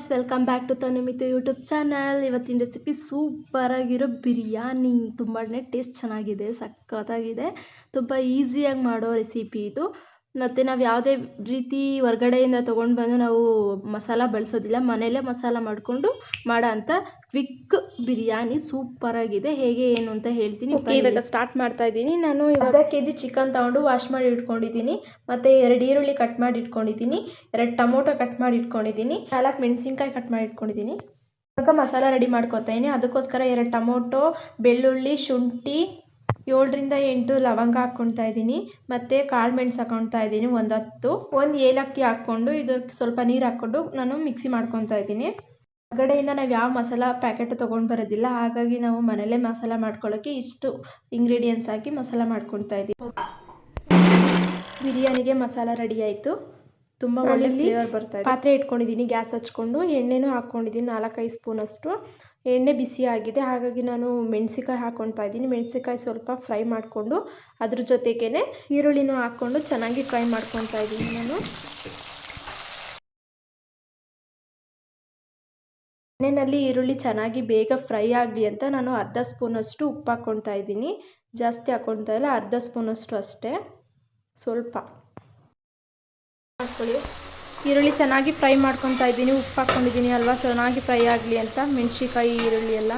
Guys welcome back to Tanumitu YouTube channel ಇವತ್ತಿನ recipe ಸೂಪರಾಗಿರೋ ಬಿರಿಯಾನಿ. ತುಂಬಾ ಟೇಸ್ಟ್ ಚೆನ್ನಾಗಿದೆ, ಸಖತ್ತಾಗಿದೆ. ತುಂಬ ಈಸಿಯಾಗಿ ಮಾಡೋ ರೆಸಿಪಿ ಇದು. ಮತ್ತು ನಾವು ಯಾವುದೇ ರೀತಿ ಹೊರ್ಗಡೆಯಿಂದ ತೊಗೊಂಡು ಬಂದು ನಾವು ಮಸಾಲ ಬಳಸೋದಿಲ್ಲ. ಮನೆಯಲ್ಲೇ ಮಸಾಲ ಮಾಡಿಕೊಂಡು ಮಾಡೋ ಅಂಥ ಕ್ವಿಕ್ ಬಿರಿಯಾನಿ ಸೂಪರಾಗಿದೆ ಹೇಗೆ ಏನು ಅಂತ ಹೇಳ್ತೀನಿ. ಇವಾಗ ಸ್ಟಾರ್ಟ್ ಮಾಡ್ತಾ ಇದ್ದೀನಿ. ನಾನು ಅರ್ಧ ಕೆ ಜಿ ಚಿಕನ್ ತೊಗೊಂಡು ವಾಶ್ ಮಾಡಿ ಇಟ್ಕೊಂಡಿದ್ದೀನಿ. ಮತ್ತು ಎರಡು ಈರುಳ್ಳಿ ಕಟ್ ಮಾಡಿ ಇಟ್ಕೊಂಡಿದ್ದೀನಿ. ಎರಡು ಟೊಮೊಟೊ ಕಟ್ ಮಾಡಿ ಇಟ್ಕೊಂಡಿದ್ದೀನಿ. ನಾಲ್ಕು ಮೆಣಸಿನ್ಕಾಯಿ ಕಟ್ ಮಾಡಿ ಇಟ್ಕೊಂಡಿದ್ದೀನಿ. ಇವಾಗ ಮಸಾಲ ರೆಡಿ ಮಾಡ್ಕೊತಾ ಇದೀನಿ ಅದಕ್ಕೋಸ್ಕರ ಎರಡು ಟೊಮೊಟೊ ಬೆಳ್ಳುಳ್ಳಿ ಶುಂಠಿ ಏಳರಿಂದ ಎಂಟು ಲವಂಗ ಹಾಕ್ಕೊಳ್ತಾ ಇದ್ದೀನಿ ಮತ್ತು ಕಾಳು ಮೆಣ್ಸು ಹಾಕ್ಕೊಳ್ತಾ ಇದ್ದೀನಿ ಒಂದು ಹತ್ತು ಒಂದು ಏಲಕ್ಕಿ ಹಾಕ್ಕೊಂಡು ಇದಕ್ಕೆ ಸ್ವಲ್ಪ ನೀರು ಹಾಕ್ಕೊಂಡು ನಾನು ಮಿಕ್ಸಿ ಮಾಡ್ಕೊತಾ ಇದ್ದೀನಿ. ಹೊರಗಡೆಯಿಂದ ನಾವು ಯಾವ ಮಸಾಲ ಪ್ಯಾಕೆಟ್ ತೊಗೊಂಡು ಬರೋದಿಲ್ಲ ಹಾಗಾಗಿ ನಾವು ಮನೆಯಲ್ಲೇ ಮಸಾಲ ಮಾಡ್ಕೊಳ್ಳೋಕ್ಕೆ ಇಷ್ಟು ಇಂಗ್ರೀಡಿಯೆಂಟ್ಸ್ ಹಾಕಿ ಮಸಾಲ ಮಾಡ್ಕೊಳ್ತಾ ಇದ್ದೀನಿ ಬಿರಿಯಾನಿಗೆ ಮಸಾಲ ರೆಡಿ ಆಯಿತು. ತುಂಬ ಒಳ್ಳೆ ಫ್ಲೇವರ್ ಬರ್ತಾ ಇದೆ. ಪಾತ್ರೆ ಇಟ್ಕೊಂಡಿದ್ದೀನಿ ಗ್ಯಾಸ್ ಹಚ್ಕೊಂಡು ಎಣ್ಣೆನೂ ಹಾಕ್ಕೊಂಡಿದ್ದೀನಿ ನಾಲ್ಕೈದು ಸ್ಪೂನಷ್ಟು. ಎಣ್ಣೆ ಬಿಸಿ ಆಗಿದೆ. ಹಾಗಾಗಿ ನಾನು ಮೆಣಸಿಕಾಯಿ ಹಾಕ್ಕೊಳ್ತಾ ಇದ್ದೀನಿ. ಮೆಣಸಿಕಾಯಿ ಸ್ವಲ್ಪ ಫ್ರೈ ಮಾಡಿಕೊಂಡು ಅದ್ರ ಜೊತೆಗೇ ಈರುಳ್ಳಿನೂ ಹಾಕ್ಕೊಂಡು ಚೆನ್ನಾಗಿ ಫ್ರೈ ಮಾಡ್ಕೊತಾ ಇದ್ದೀನಿ ನಾನು. ಎಣ್ಣೆಯಲ್ಲಿ ಈರುಳ್ಳಿ ಚೆನ್ನಾಗಿ ಬೇಗ ಫ್ರೈ ಆಗಲಿ ಅಂತ ನಾನು ಅರ್ಧ ಸ್ಪೂನಷ್ಟು ಉಪ್ಪು ಹಾಕ್ಕೊಳ್ತಾ ಇದ್ದೀನಿ. ಜಾಸ್ತಿ ಹಾಕ್ಕೊಳ್ತಾ ಇಲ್ಲ, ಅರ್ಧ ಸ್ಪೂನಷ್ಟು ಅಷ್ಟೇ. ಸ್ವಲ್ಪ ಹಾಕ್ಕೊಳ್ಳಿ ಈರುಳ್ಳಿ ಚೆನ್ನಾಗಿ ಫ್ರೈ ಮಾಡ್ಕೊತಾ ಇದ್ದೀನಿ, ಉಪ್ಪು ಹಾಕ್ಕೊಂಡಿದ್ದೀನಿ ಅಲ್ವಾ? ಚೆನ್ನಾಗಿ ಫ್ರೈ ಆಗಲಿ ಅಂತ ಮೆಣಸಿಕಾಯಿ ಈರುಳ್ಳಿ ಎಲ್ಲ.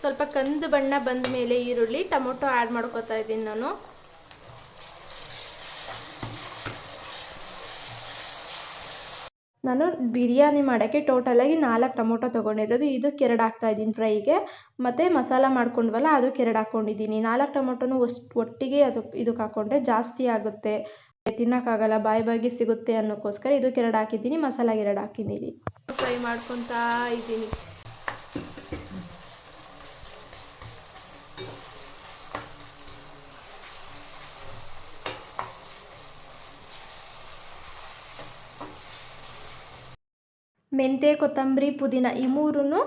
ಸ್ವಲ್ಪ ಕಂದು ಬಣ್ಣ ಬಂದ ಮೇಲೆ ಈರುಳ್ಳಿ, ಟೊಮೊಟೊ ಆ್ಯಡ್ ಮಾಡ್ಕೊತಾ ಇದ್ದೀನಿ ನಾನು. ನಾನು ಬಿರಿಯಾನಿ ಮಾಡೋಕ್ಕೆ ಟೋಟಲಾಗಿ ನಾಲ್ಕು ಟೊಮೊಟೊ ತೊಗೊಂಡಿರೋದು. ಇದಕ್ಕೆ ಎರಡು ಹಾಕ್ತಾ ಇದ್ದೀನಿ ಫ್ರೈಗೆ. ಮತ್ತು ಮಸಾಲ ಮಾಡ್ಕೊಂಡ್ವಲ್ಲ, ಅದಕ್ಕೆ ಎರಡು ಹಾಕ್ಕೊಂಡಿದ್ದೀನಿ. ನಾಲ್ಕು ಟೊಮೊಟೊನು ಅಷ್ಟು ಒಟ್ಟಿಗೆ ಅದಕ್ಕೆ ಇದಕ್ಕೆ ಹಾಕ್ಕೊಂಡ್ರೆ ಜಾಸ್ತಿ ಆಗುತ್ತೆ. ತಿನ್ನೋಕ್ಕಾಗಲ್ಲ, ಬಾಯಿ ಬಾಯಿಗೆ ಸಿಗುತ್ತೆ ಅನ್ನೋಕ್ಕೋಸ್ಕರ ಇದಕ್ಕೆ ಎರಡು ಹಾಕಿದ್ದೀನಿ, ಮಸಾಲಾಗೆ ಎರಡು ಹಾಕಿದ್ದೀನಿ. ಫ್ರೈ ಮಾಡ್ಕೊತಾ ಇದ್ದೀನಿ. ಮೆಂತ್ಯ, ಕೊತ್ತಂಬರಿ, ಪುದೀನ ಈ ಮೂರನ್ನು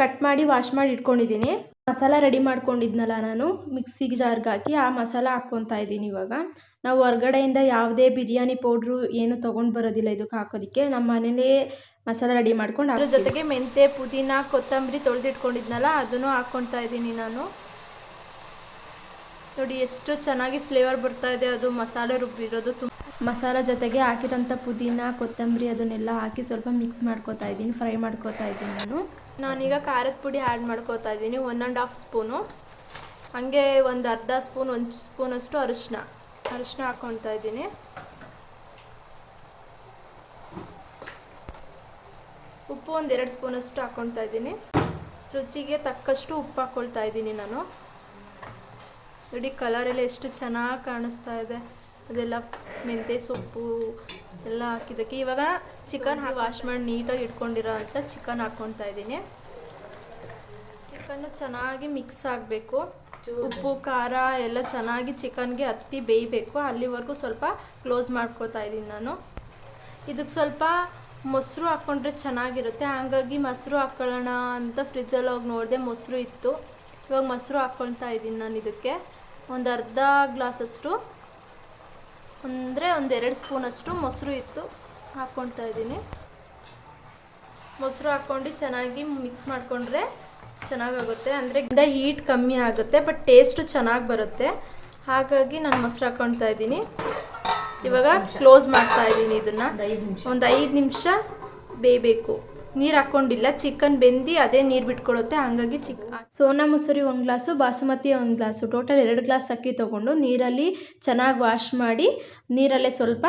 ಕಟ್ ಮಾಡಿ ವಾಶ್ ಮಾಡಿ ಇಟ್ಕೊಂಡಿದ್ದೀನಿ. ಮಸಾಲ ರೆಡಿ ಮಾಡ್ಕೊಂಡಿದ್ನಲ್ಲ ನಾನು ಮಿಕ್ಸಿಗೆ ಜಾರ್ಗೆ ಹಾಕಿ ಆ ಮಸಾಲ ಹಾಕ್ಕೊತಾ ಇದ್ದೀನಿ ಇವಾಗ. ನಾವು ಹೊರ್ಗಡೆಯಿಂದ ಯಾವುದೇ ಬಿರಿಯಾನಿ ಪೌಡ್ರು ಏನು ತೊಗೊಂಡು ಬರೋದಿಲ್ಲ ಇದಕ್ಕೆ ಹಾಕೋದಕ್ಕೆ. ನಮ್ಮ ಮನೇಲೇ ಮಸಾಲ ರೆಡಿ ಮಾಡ್ಕೊಂಡು ಅದ್ರ ಜೊತೆಗೆ ಮೆಂತ್ಯ, ಪುದೀನ, ಕೊತ್ತಂಬರಿ ತೊಳೆದಿಟ್ಕೊಂಡಿದ್ನಲ್ಲ, ಅದನ್ನು ಹಾಕ್ಕೊತಾ ಇದ್ದೀನಿ ನಾನು. ನೋಡಿ, ಎಷ್ಟು ಚೆನ್ನಾಗಿ ಫ್ಲೇವರ್ ಬರ್ತಾ ಇದೆ. ಅದು ಮಸಾಲೆ ರುಬ್ಬಿರೋದು ಮಸಾಲ ಜೊತೆಗೆ ಹಾಕಿದಂಥ ಪುದೀನ, ಕೊತ್ತಂಬರಿ ಅದನ್ನೆಲ್ಲ ಹಾಕಿ ಸ್ವಲ್ಪ ಮಿಕ್ಸ್ ಮಾಡ್ಕೊತಾ ಇದ್ದೀನಿ ಫ್ರೈ ಮಾಡ್ಕೋತಾ ಇದ್ದೀನಿ ನಾನು. ನಾನೀಗ ಖಾರದ ಪುಡಿ ಆ್ಯಡ್ ಮಾಡ್ಕೊತಾ ಇದ್ದೀನಿ ಒನ್ ಆ್ಯಂಡ್ ಹಾಫ್ ಸ್ಪೂನು ಹಾಗೆ ಒಂದು ಅರ್ಧ ಸ್ಪೂನ್ ಒಂದು ಸ್ಪೂನಷ್ಟು ಅರಿಶಿನ ಅರಿಶಿನ ಹಾಕ್ಕೊತಾ ಇದ್ದೀನಿ. ಉಪ್ಪು ಒಂದು ಎರಡು ಸ್ಪೂನಷ್ಟು ಹಾಕ್ಕೊತಾ ಇದ್ದೀನಿ. ರುಚಿಗೆ ತಕ್ಕಷ್ಟು ಉಪ್ಪು ಹಾಕ್ಕೊಳ್ತಾ ಇದ್ದೀನಿ ನಾನು. ನೋಡಿ ಕಲರೆಲ್ಲ ಎಷ್ಟು ಚೆನ್ನಾಗಿ ಕಾಣಿಸ್ತಾ ಇದೆ. ಅದೆಲ್ಲ ಮೆಂತ್ಯ ಸೊಪ್ಪು ಎಲ್ಲ ಹಾಕಿದ್ದಕ್ಕೆ. ಇವಾಗ ಚಿಕನ್ ವಾಶ್ ಮಾಡಿ ನೀಟಾಗಿ ಇಟ್ಕೊಂಡಿರೋ ಚಿಕನ್ ಹಾಕ್ಕೊತಾ ಇದ್ದೀನಿ. ಚಿಕನ್ನು ಚೆನ್ನಾಗಿ ಮಿಕ್ಸ್ ಆಗಬೇಕು. ಉಪ್ಪು, ಖಾರ ಎಲ್ಲ ಚೆನ್ನಾಗಿ ಚಿಕನ್ಗೆ ಹತ್ತಿ ಬೇಯಬೇಕು. ಅಲ್ಲಿವರೆಗೂ ಸ್ವಲ್ಪ ಕ್ಲೋಸ್ ಮಾಡ್ಕೋತಾ ಇದ್ದೀನಿ ನಾನು. ಇದಕ್ಕೆ ಸ್ವಲ್ಪ ಮೊಸರು ಹಾಕ್ಕೊಂಡ್ರೆ ಚೆನ್ನಾಗಿರುತ್ತೆ. ಹಾಗಾಗಿ ಮೊಸರು ಹಾಕ್ಕೊಳ್ಳೋಣ ಅಂತ ಫ್ರಿಜ್ಜಲ್ಲಿ ಹೋಗಿ ನೋಡಿದೆ ಮೊಸರು ಇತ್ತು. ಇವಾಗ ಮೊಸರು ಹಾಕ್ಕೊಳ್ತಾ ಇದ್ದೀನಿ ನಾನು ಇದಕ್ಕೆ. ಒಂದು ಅರ್ಧ ಗ್ಲಾಸಷ್ಟು ಅಂದರೆ ಒಂದೆರಡು ಸ್ಪೂನಷ್ಟು ಮೊಸರು ಇತ್ತು ಹಾಕ್ಕೊಳ್ತಾ ಇದ್ದೀನಿ. ಮೊಸರು ಹಾಕ್ಕೊಂಡು ಚೆನ್ನಾಗಿ ಮಿಕ್ಸ್ ಮಾಡಿಕೊಂಡ್ರೆ ಚೆನ್ನಾಗಾಗುತ್ತೆ. ಅಂದರೆ ಹೀಟ್ ಕಮ್ಮಿ ಆಗುತ್ತೆ ಬಟ್ ಟೇಸ್ಟು ಚೆನ್ನಾಗಿ ಬರುತ್ತೆ. ಹಾಗಾಗಿ ನಾನು ಮೊಸರು ಹಾಕ್ಕೊಳ್ತಾ ಇದ್ದೀನಿ. ಇವಾಗ ಕ್ಲೋಸ್ ಮಾಡ್ತಾ ಇದ್ದೀನಿ ಇದನ್ನು. ಒಂದು ಐದು ನಿಮಿಷ ಬೇಯಬೇಕು. ನೀರು ಹಾಕ್ಕೊಂಡಿಲ್ಲ ಚಿಕನ್ ಬೆಂದು ಅದೇ ನೀರು ಬಿಟ್ಕೊಳುತ್ತೆ. ಹಾಗಾಗಿ ಚಿಕ್ ಸೋನಾ ಮೊಸರಿ ಒಂದು ಗ್ಲಾಸು, ಬಾಸುಮತಿ ಒಂದು ಗ್ಲಾಸು. ಟೋಟಲ್ ಎರಡು ಗ್ಲಾಸ್ ಅಕ್ಕಿ ತೊಗೊಂಡು ನೀರಲ್ಲಿ ಚೆನ್ನಾಗಿ ವಾಶ್ ಮಾಡಿ, ನೀರಲ್ಲೇ ಸ್ವಲ್ಪ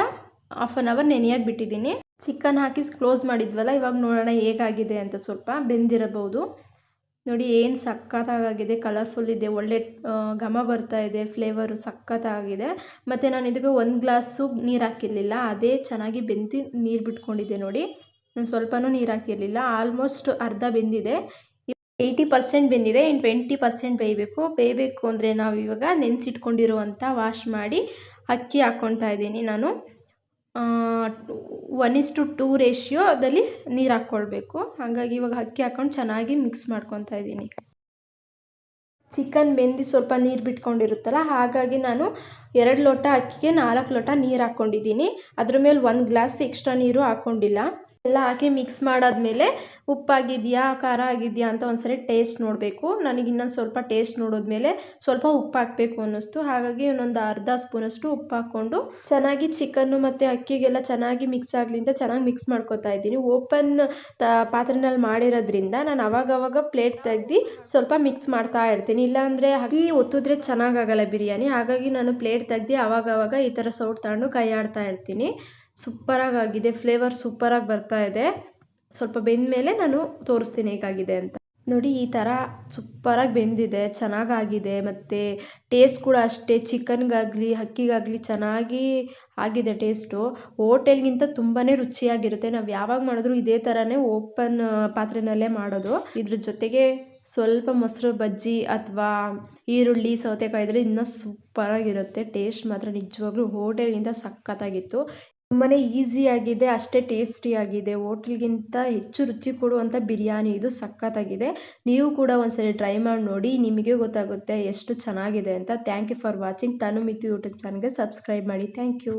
ಹಾಫ್ ಆನ್ ಅವರ್ ನೆನೆಯಾಗಿ ಬಿಟ್ಟಿದ್ದೀನಿ. ಚಿಕನ್ ಹಾಕಿ ಕ್ಲೋಸ್ ಮಾಡಿದ್ವಲ್ಲ, ಇವಾಗ ನೋಡೋಣ ಹೇಗಾಗಿದೆ ಅಂತ ಸ್ವಲ್ಪ ಬೆಂದಿರಬಹುದು. ನೋಡಿ, ಏನು ಸಖತ್ತಾಗಿದೆ ಕಲರ್ಫುಲ್ ಇದೆ, ಒಳ್ಳೆ ಘಮ ಬರ್ತಾ ಇದೆ ಫ್ಲೇವರು ಸಖತ್ತಾಗಿದೆ. ಮತ್ತು ನಾನು ಇದಕ್ಕೆ ಒಂದು ಗ್ಲಾಸು ನೀರು ಹಾಕಿರಲಿಲ್ಲ, ಅದೇ ಚೆನ್ನಾಗಿ ಬೆಂದು ನೀರು ಬಿಟ್ಕೊಂಡಿದ್ದೆ ನೋಡಿ. ನಾನು ಸ್ವಲ್ಪನೂ ನೀರು ಹಾಕಿರಲಿಲ್ಲ. ಆಲ್ಮೋಸ್ಟ್ ಅರ್ಧ ಬೆಂದಿದೆ. ಏಯ್ಟಿ ಪರ್ಸೆಂಟ್ ಬೆಂದಿದೆ. ಇನ್ನು ಟ್ವೆಂಟಿ ಪರ್ಸೆಂಟ್ ಬೇಯಬೇಕು. ಬೇಯಬೇಕು ಅಂದರೆ ನಾವು ಇವಾಗ ನೆನೆಸಿಟ್ಕೊಂಡಿರುವಂಥ ವಾಶ್ ಮಾಡಿ ಅಕ್ಕಿ ಹಾಕ್ಕೊಳ್ತಾ ಇದ್ದೀನಿ ನಾನು. ಒನ್ ಇಸ್ ಟು ಟೂ ರೇಷಿಯೋದಲ್ಲಿ ನೀರು ಹಾಕ್ಕೊಳ್ಬೇಕು ಹಾಗಾಗಿ ಇವಾಗ ಅಕ್ಕಿ ಹಾಕ್ಕೊಂಡು ಚೆನ್ನಾಗಿ ಮಿಕ್ಸ್ ಮಾಡ್ಕೊತಾ ಇದ್ದೀನಿ. ಚಿಕನ್ ಬೆಂದು ಸ್ವಲ್ಪ ನೀರು ಬಿಟ್ಕೊಂಡಿರುತ್ತಲ್ಲ, ಹಾಗಾಗಿ ನಾನು ಎರಡು ಲೋಟ ಅಕ್ಕಿಗೆ ನಾಲ್ಕು ಲೋಟ ನೀರು ಹಾಕ್ಕೊಂಡಿದ್ದೀನಿ ಅದ್ರ ಮೇಲೆ ಒಂದು ಗ್ಲಾಸ್ ಎಕ್ಸ್ಟ್ರಾ ನೀರು ಹಾಕ್ಕೊಂಡಿಲ್ಲ ಎಲ್ಲ ಹಾಕಿ ಮಿಕ್ಸ್ ಮಾಡಾದ್ಮೇಲೆ ಉಪ್ಪಾಗಿದೆಯಾ, ಖಾರ ಆಗಿದೆಯಾ ಅಂತ ಒಂದ್ಸರಿ ಟೇಸ್ಟ್ ನೋಡಬೇಕು. ನನಗೆ ಇನ್ನೊಂದು ಸ್ವಲ್ಪ ಟೇಸ್ಟ್ ನೋಡಿದ್ಮೇಲೆ ಸ್ವಲ್ಪ ಉಪ್ಪು ಹಾಕಬೇಕು ಅನ್ನಿಸ್ತು. ಹಾಗಾಗಿ ಇನ್ನೊಂದು ಅರ್ಧ ಸ್ಪೂನಷ್ಟು ಉಪ್ಪು ಹಾಕ್ಕೊಂಡು ಚೆನ್ನಾಗಿ ಚಿಕನ್ನು ಮತ್ತು ಅಕ್ಕಿಗೆಲ್ಲ ಚೆನ್ನಾಗಿ ಮಿಕ್ಸ್ ಆಗಲಿ ಅಂತ ಚೆನ್ನಾಗಿ ಮಿಕ್ಸ್ ಮಾಡ್ಕೊತಾ ಇದ್ದೀನಿ. ಓಪನ್ ತ, ಪಾತ್ರೆನಲ್ಲಿ ಮಾಡಿರೋದ್ರಿಂದ ನಾನು ಅವಾಗವಾಗ ಪ್ಲೇಟ್ ತೆಗ್ದು ಸ್ವಲ್ಪ ಮಿಕ್ಸ್ ಮಾಡ್ತಾ ಇರ್ತೀನಿ. ಇಲ್ಲಾಂದರೆ ಅಕ್ಕಿ ಒತ್ತಿದ್ರೆ ಚೆನ್ನಾಗಾಗಲ್ಲ ಬಿರಿಯಾನಿ. ಹಾಗಾಗಿ ನಾನು ಪ್ಲೇಟ್ ತೆಗ್ದು ಅವಾಗವಾಗ ಈ ಥರ ಸೌಟ್ ತಗೊಂಡು ಕೈ ಆಡ್ತಾ ಇರ್ತೀನಿ. ಸೂಪರಾಗಿ ಆಗಿದೆ ಫ್ಲೇವರ್ ಸೂಪರಾಗಿ ಬರ್ತಾ ಇದೆ. ಸ್ವಲ್ಪ ಬೆಂದ ಮೇಲೆ ನಾನು ತೋರಿಸ್ತೀನಿ ಹೇಗಾಗಿದೆ ಅಂತ. ನೋಡಿ, ಈ ಥರ ಸೂಪರಾಗಿ ಬೆಂದಿದೆ, ಚೆನ್ನಾಗಾಗಿದೆ, ಮತ್ತು ಟೇಸ್ಟ್ ಕೂಡ ಅಷ್ಟೇ ಚಿಕನ್ಗಾಗಲಿ ಅಕ್ಕಿಗಾಗಲಿ ಚೆನ್ನಾಗಿ ಆಗಿದೆ ಟೇಸ್ಟು ಹೋಟೆಲ್ಗಿಂತ ತುಂಬಾ ರುಚಿಯಾಗಿರುತ್ತೆ. ನಾವು ಯಾವಾಗ ಮಾಡಿದ್ರು ಇದೇ ಥರನೇ ಓಪನ್ ಪಾತ್ರೆನಲ್ಲೇ ಮಾಡೋದು. ಇದ್ರ ಜೊತೆಗೆ ಸ್ವಲ್ಪ ಮೊಸರು ಬಜ್ಜಿ ಅಥವಾ ಈರುಳ್ಳಿ, ಸೌತೆಕಾಯಿ ಇದ್ರೆ ಇನ್ನೂ ಸೂಪರಾಗಿರುತ್ತೆ. ಟೇಸ್ಟ್ ಮಾತ್ರ ನಿಜವಾಗ್ಲೂ ಹೋಟೆಲ್ಗಿಂತ ಸಖತ್ತಾಗಿತ್ತು. ತುಂಬಾ ಆಗಿದೆ, ಅಷ್ಟೇ ಟೇಸ್ಟಿಯಾಗಿದೆ ಹೋಟ್ಲ್ಗಿಂತ ಹೆಚ್ಚು ರುಚಿ ಕೊಡುವಂಥ ಬಿರಿಯಾನಿ ಇದು ಸಖತ್ತಾಗಿದೆ. ನೀವು ಕೂಡ ಒಂದ್ಸರಿ ಟ್ರೈ ಮಾಡಿ ನೋಡಿ, ನಿಮಗೆ ಗೊತ್ತಾಗುತ್ತೆ ಎಷ್ಟು ಚೆನ್ನಾಗಿದೆ ಅಂತ. Thank you for watching Tanu Mitu YouTube ಚಾನಲ್ಗೆ ಸಬ್ಸ್ಕ್ರೈಬ್ ಮಾಡಿ. Thank you